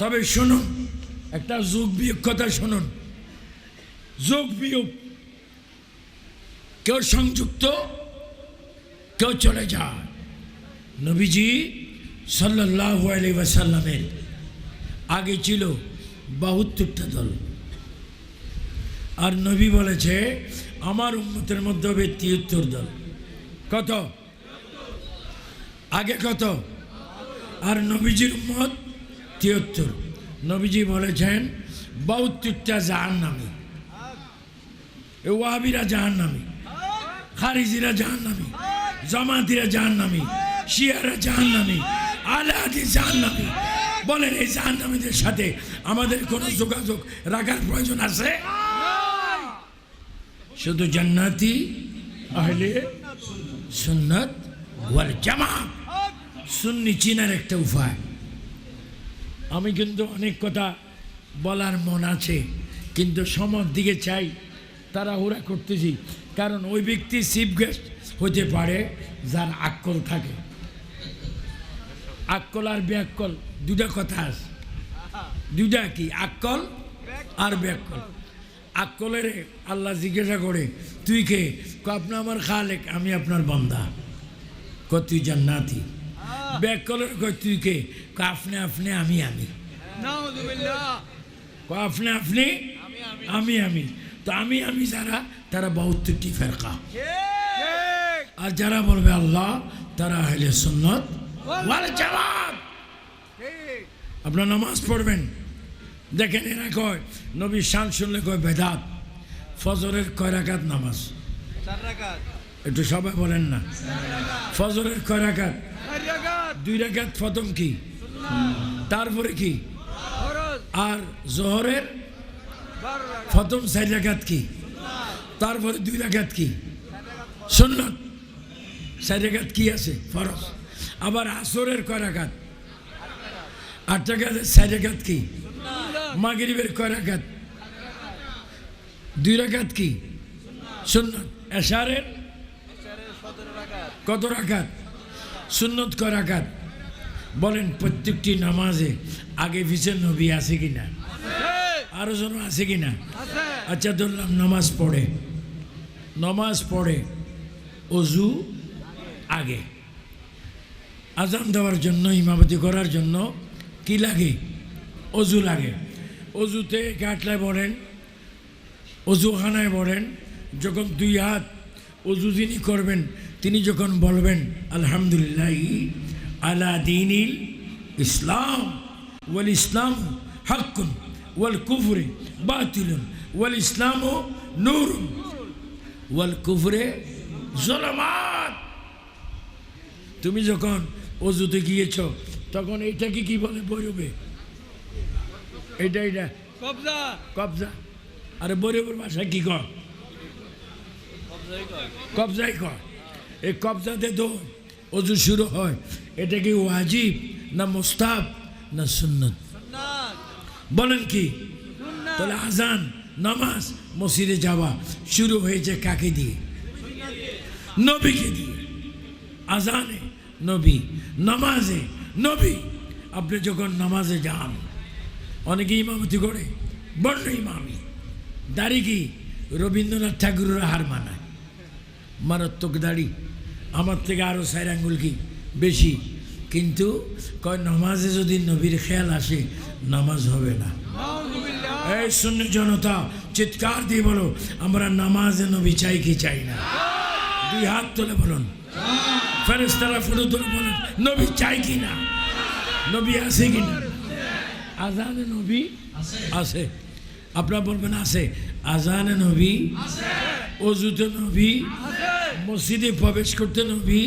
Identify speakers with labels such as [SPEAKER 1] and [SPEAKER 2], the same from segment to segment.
[SPEAKER 1] তবে শুনুন, একটা যোগ বিয়োগ কথা শুনুন। যোগ বিয়োগ। কেউ সংযুক্ত, কেউ চলে যায়। নবীজি সাল্লাহ আলী ওয়াসাল্লামের আগে ছিল বাহাত্তরটা দল। আর নবী বলেছে, আমার উন্মতের মধ্যে হবে তিয়াত্তর দল। কত? আগে কত? আর নবীজির উম্মত তিয়াত্তর। নবীজি বলেছেন বাহাত্তরটা জাহান নামে এ ওয়াহাবিরা জাহান নামে খারিজিরা জাহান নামে জমাতিরা জাহান নামে শিয়ারা জাহান নামে আলাদি জাহান নামে বলেন, এই জাহান নামীদের সাথে আমাদের কোনো যোগাযোগ রাখার প্রয়োজন আছে? শুধু জান্নাতি, আহলে সুন্নত ওয়াল জামাত। সুন্নি চিনার একটা উপায়। আমি কিন্তু অনেক কথা বলার মন আছে, কিন্তু সমর দিকে চাই তারা ওরা করতেছি। কারণ ওই ব্যক্তি চিফ গেস্ট হতে পারে, যার আক্কল থাকে। আক্কল আর ব্যাককল দুটা কথা আছে। দুটা কি, আক্কল আর ব্যাককল। আক্কলের আল্লাহ জিজ্ঞাসা করে, তুই কে? আপনি আমার খালেক, আমি আপনার বন্দা। ক তুই জান্নাতি। ব্যাককলের কয় তুই কে? আপনি আপনি আমি আমি। আপনি আপনি আমি আমি। তো আমি আমি যারা তারা বাহাত্তরটি ফেরকা। আর যারা বলবে আল্লাহ তারা হলে সুন্নত ওয়াল আপনার নামাজ পড়বেন। দেখেন এরা কয় নবী শান শুনলে কয় বেদাত ফজরের কয় রাকাত নামাজ? একটু সবাই বলেন না। ফজরের কয় রাকাত। দুই রাকাত প্রথম কি? তারপরে কি? আর জোহরের প্রথম চার রাকাত কি? তারপরে দুই রাকাত কি? সুন্নত। চার রাকাত কি আছে? ফরজ। আবার আসরের কয় রাকাত? আট রাকাত। চার রাকাত কি? মাগরিবের কয় দুই রাকাত কি? সুন্নত। এশারের কত রাকাত? সুন্নত কয় রাকাত বলেন প্রত্যেকটি নামাজে আগে পিছনে নবী আছে কিনা? আরও জন আছে কিনা?
[SPEAKER 2] আছে।
[SPEAKER 1] আচ্ছা ধরলাম নামাজ পড়ে। নামাজ পড়ে অজু আগে। আজান দেওয়ার জন্য ইমামতি করার জন্য কি লাগে? অজু লাগে। অজুতে কাটলায় পড়েন অজুখানায় বলেন যখন দুই হাত অজু যিনি করবেন তিনি যখন বলবেন আলহামদুলিল্লাহ আলা দিনিল ইসলাম ওয়াল ইসলাম হাক্কুন ওয়াল কুফরে বাতিলুন ওয়াল ইসলাম নূরুন ওয়াল কুফরে জলমাত। তুমি যখন অজুতে গিয়েছ তখন এইটাকে কি বলে বৈরবে? এইটা এটা
[SPEAKER 2] কবজা।
[SPEAKER 1] কবজা? আরে বৈরবের ভাষা কি কর
[SPEAKER 2] কবজাই কর।
[SPEAKER 1] এই কবজাতে তো অজু শুরু হয়। এটা কি ওয়াজিব না মুস্তাব না সুন্নত? বলেন কি? তাহলে আজান নামাজ মসজিদে যাওয়া শুরু হয়েছে কাকে দিয়ে? নবীকে দিয়ে। আজানে নবী নামাজে নবী। আপনি যখন নামাজে যান অনেকে ইমামতি করে বর্ণ ইমামি দাড়ি কি রবীন্দ্রনাথ ঠাকুরের হার মানায়? মারাত্মক দাড়ি। আমার থেকে আরও চার আঙ্গুল কি? বেশি। কিন্তু কয় নামাজে যদি নবীর খেয়াল আসে নামাজ হবে না। এই শূন্য জনতা চিৎকার দিয়ে বলো আমরা নামাজে নবী চাই কি চাই না? দুই হাত তুলে বলুন। ফেরেস্তারা ফুটো তুলে বলুন নবী চাই কি না? নবী আছে কি না? আজানে নবী আছে। আপনারা বলবেন আছে। আজানে নবী অজুতে নবী মসজিদে প্রবেশ করতে নবী,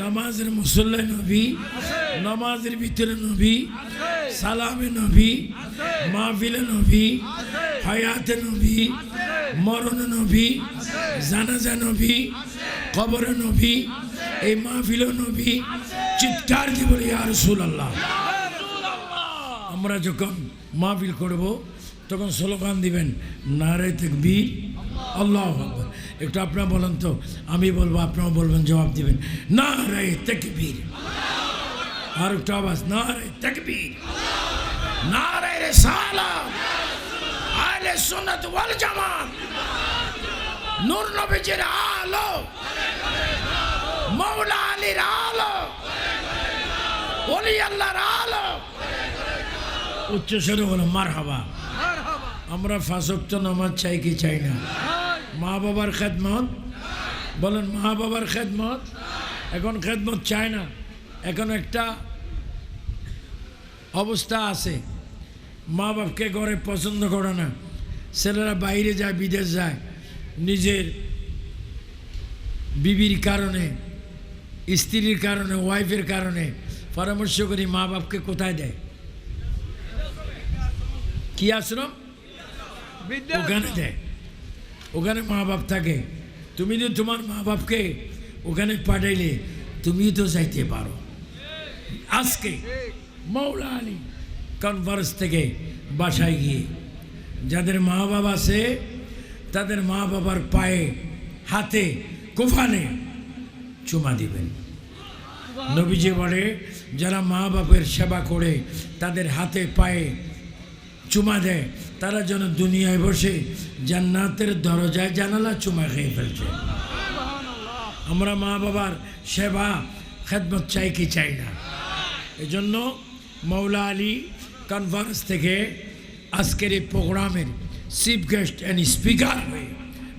[SPEAKER 1] নামাজের মুসল্লায় নবী, নামাজের ভিতরে নবী, সালামে নবী, মাহফিলে নবী, হায়াতে নবী, মরণে নবী, জানাজা নবী, কবরে নবী, এই মাহফিলে নবী, চিৎকার দিয়ে বলি আর আল্লাহ আমরা যখন মাহফিল করব, তখন স্লোগান দিবেন, নারে তকবীর, আল্লাহ একটু আপনারা বলেন তো, আমি বলব আপনারা বলবেন, জবাব দিবেন। না রে তকবীর। আর একটু আওয়াজ না রে তকবীর। নারে রিসালাত। আহলে সুন্নাত ওয়াল জামাত। নূর নবীজির আলো। মৌলা আলীর আলো। ওলি আল্লাহর আলো। উচ্চ স্বরে বলো মার হাবা আমরা ফাঁসক্ত নামাজ চাই কি চাই না? মা বাবার খেদমত? বলেন মা বাবার খেদমত? এখন খেদমত চায় না এখন একটা অবস্থা আছে। মা বাপকে ঘরে পছন্দ করে না। ছেলেরা বাইরে যায় বিদেশ যায়। নিজের বিবির কারণে স্ত্রীর কারণে ওয়াইফের কারণে পরামর্শ করি মা বাপকে কোথায় দেয়? কি আশ্রম? ওখানে দেয়। ওখানে মা বাপ থাকে। তুমি তো তোমার মা বাপকে ওখানে পাঠাইলে তুমি তো যাইতে পারো। আজকে মৌলা আলী কনফারেন্স থেকে বাসায় গিয়ে যাদের মা বাবা আছে, তাদের মা বাবার পায়ে, হাতে, কোফানে চুমা দিবেন। নবীজি বলে, যারা মা বাপের সেবা করে, তাদের হাতে, পায়ে চুমা দেয়। তারা যেন দুনিয়ায় বসে জান্নাতের দরজায় জানালা চুমা খেয়ে ফেলছে। আমরা মা বাবার সেবা, খেদমত চাই কি চাই না। এজন্য মৌলা আলী কনফারেন্স থেকে আজকের এই প্রোগ্রামের চিফ গেস্ট অ্যান্ড স্পিকার হয়ে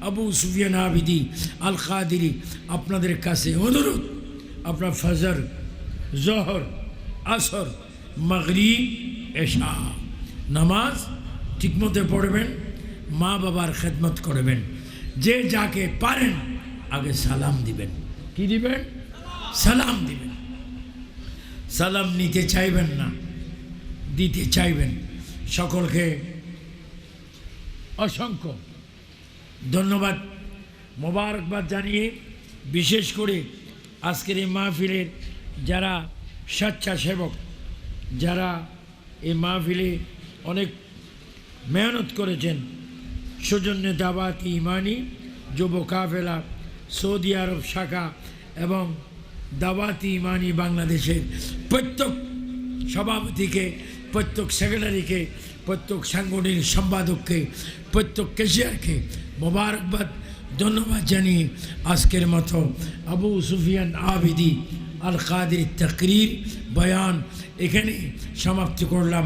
[SPEAKER 1] আবু সুফিয়ান আবিদি আল কাদিরি আপনাদের কাছে অনুরোধ, আপনার ফজর, জহর, আসর, মাগরিব, এশা। নামাজ ঠিকমতো পড়বেন, মা বাবার খেদমত করবেন। যে যাকে পারেন, আগে সালাম দিবেন। কি দিবেন? সালাম দিবেন। সালাম নিতে চাইবেন না, দিতে চাইবেন। সকলকে অসংখ্য ধন্যবাদ, মোবারকবাদ জানিয়ে, বিশেষ করে আজকের এই মাহফিলের যারা স্বেচ্ছাসেবক, যারা এই মাহফিলে অনেক মেহনত করেছেন। সৌজন্য দাবাতি ইমানি, যুব কাফেলা, সৌদি আরব শাখা এবং দাবাতি ইমানি বাংলাদেশের প্রত্যেক সভাপতিকে, প্রত্যেক সেক্রেটারিকে, প্রত্যেক সাংগঠনিক সম্পাদককে, প্রত্যেক কেশিয়ারকে মোবারকবাদ, ধন্যবাদ জানিয়ে আজকের মতো আবু সুফিয়ান আবিদি আল কাদের তকরির বয়ান এখানে সমাপ্তি করলাম।